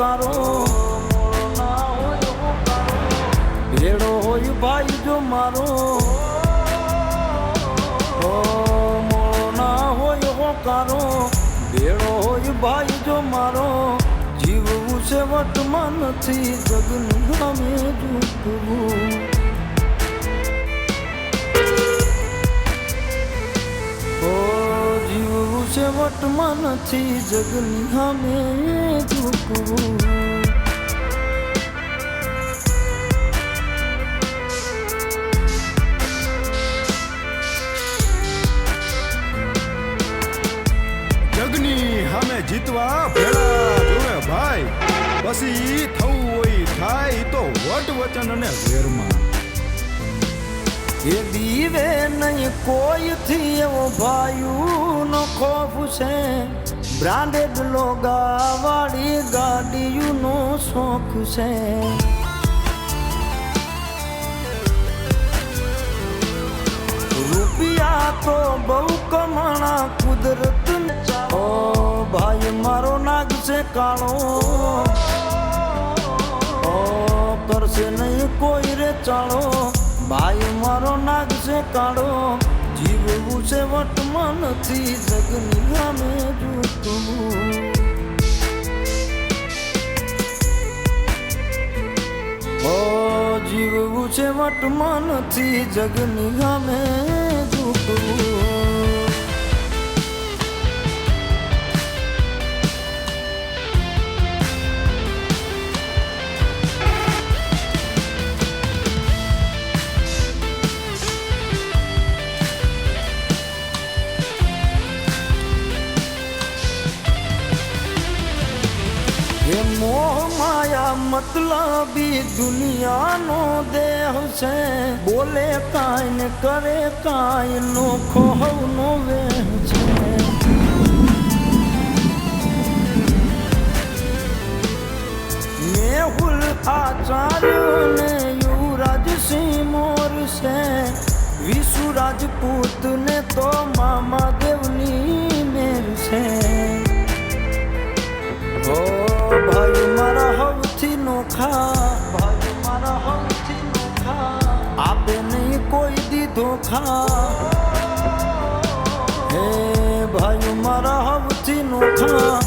હોકારો ભેડો હોય ભાઈ જો મારો. ના હોય હોકારો ભેડો હોય ભાઈ જો મારો. જીવવું છે વર્તમાન નથી જગન સામે ઝૂકવું જીવવું નથી જગની સામે ઝૂકવું જીતવા ભેળા જોવે ભાઈ પછી થવું હોય થાય તો વટ વચન અને વેરમાં એ દીવે નહીં, કોઈથી એવો ભાઈનો ખોફ છે? બ્રાન્ડેડ લોગા વાળી ગાડીઓનો શોખ છે. રૂપિયા તો બહુ કમાણા કુદરત ઓ ભાઈ, મારો નાગ છે કાળો. ઓ કરશે નહીં કોઈ રે ચાળો. ભાઈ મારો નાગ છે કાળો, જીવવું છે વટમાં નથી જગની ગામે જોતું. ઓ, જીવવું છે વટમાં નથી જગની સામે મોહ માયા મતલબી દુનિયાનો દેહ છે. બોલે કાંઈ ને કરે કાંઈ નો ખોહવનો વેહ છે. મેહુલ આચાર્ય ને યુવરાજ સિંહ મોર છે. વિશુ ને તો હવથી નોખા ભાઈ મારા હવથી નોખા આપે નહીં કોઈ દીધો ખા હે ભાઈ મારા હવથી નોખા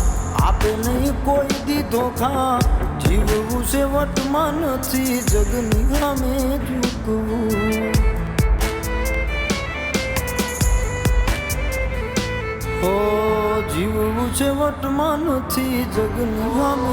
આપે નહીં કોઈ દીધો ખા જીવવું છે વટમાં નથી જગની સામે ઝૂકવું ઓ જીવવું છે વટમાં નથી જગની સામે ઝૂકવું